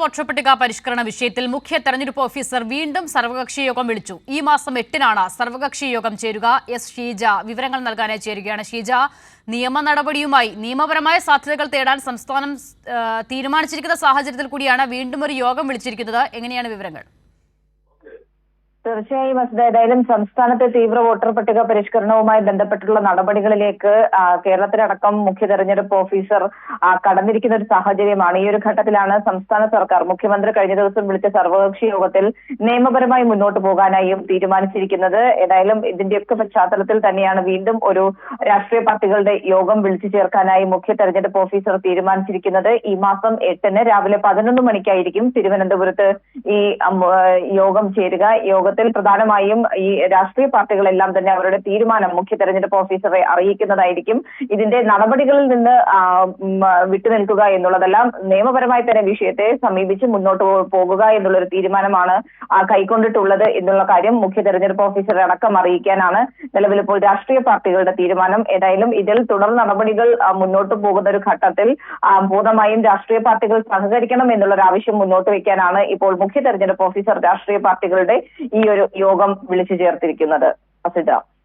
Voter പട്ടിക പരിഷ്കരണ വിഷയത്തിൽ മുഖ്യ തെരഞ്ഞെടുപ്പ് ഓഫീസർ വീണ്ടും സർവകക്ഷി യോഗം വിളിച്ചു. ഈ മാസം എട്ടിനാണ് സർവകക്ഷി യോഗം ചേരുക. എസ് ഷീജ വിവരങ്ങൾ നൽകാനായി ചേരുകയാണ്. ഷീജ നിയമ നടപടിയുമായി നിയമപരമായ സാധ്യതകൾ തേടാൻ സംസ്ഥാനം തീരുമാനിച്ചിരിക്കുന്ന സാഹചര്യത്തിൽ കൂടിയാണ് വീണ്ടും ഒരു യോഗം വിളിച്ചിരിക്കുന്നത്. എങ്ങനെയാണ് വിവരങ്ങൾ? തീർച്ചയായും ഏതായാലും സംസ്ഥാനത്തെ തീവ്ര വോട്ടർ പട്ടിക പരിഷ്കരണവുമായി ബന്ധപ്പെട്ടുള്ള നടപടികളിലേക്ക് കേരളത്തിലടക്കം മുഖ്യ തെരഞ്ഞെടുപ്പ് ഓഫീസർ കടന്നിരിക്കുന്ന ഒരു സാഹചര്യമാണ്. ഈ ഒരു ഘട്ടത്തിലാണ് സംസ്ഥാന സർക്കാർ മുഖ്യമന്ത്രി കഴിഞ്ഞ ദിവസം വിളിച്ച സർവകക്ഷി യോഗത്തിൽ നിയമപരമായി മുന്നോട്ട് പോകാനായും തീരുമാനിച്ചിരിക്കുന്നത്. ഏതായാലും ഇതിന്റെയൊക്കെ പശ്ചാത്തലത്തിൽ തന്നെയാണ് വീണ്ടും ഒരു രാഷ്ട്രീയ പാർട്ടികളുടെ യോഗം വിളിച്ചു ചേർക്കാനായി മുഖ്യ തെരഞ്ഞെടുപ്പ് ഓഫീസർ തീരുമാനിച്ചിരിക്കുന്നത്. ഈ മാസം എട്ടിന് രാവിലെ പതിനൊന്ന് മണിക്കായിരിക്കും തിരുവനന്തപുരത്ത് ഈ യോഗം ചേരുക. യോഗം യോഗത്തിൽ പ്രധാനമായും ഈ രാഷ്ട്രീയ പാർട്ടികളെല്ലാം തന്നെ അവരുടെ തീരുമാനം മുഖ്യ തെരഞ്ഞെടുപ്പ് ഓഫീസറെ അറിയിക്കുന്നതായിരിക്കും. ഇതിന്റെ നടപടികളിൽ നിന്ന് വിട്ടുനിൽക്കുക എന്നുള്ളതെല്ലാം നിയമപരമായി തന്നെ വിഷയത്തെ സമീപിച്ച് മുന്നോട്ട് പോകുക എന്നുള്ള ഒരു തീരുമാനമാണ് കൈക്കൊണ്ടിട്ടുള്ളത് എന്നുള്ള കാര്യം മുഖ്യ തെരഞ്ഞെടുപ്പ് ഓഫീസറെ അടക്കം അറിയിക്കാനാണ് നിലവിലിപ്പോൾ രാഷ്ട്രീയ പാർട്ടികളുടെ തീരുമാനം. ഏതായാലും ഇതിൽ തുടർ നടപടികൾ മുന്നോട്ട് പോകുന്ന ഒരു ഘട്ടത്തിൽ പൂർണമായും രാഷ്ട്രീയ പാർട്ടികൾ സഹകരിക്കണം എന്നുള്ള ഒരു ആവശ്യം മുന്നോട്ട് വെക്കാനാണ് ഇപ്പോൾ മുഖ്യ തെരഞ്ഞെടുപ്പ് ഓഫീസർ രാഷ്ട്രീയ പാർട്ടികളുടെ ഈ ഒരു യോഗം വിളിച്ചു ചേർത്തിരിക്കുന്നത് അസിത.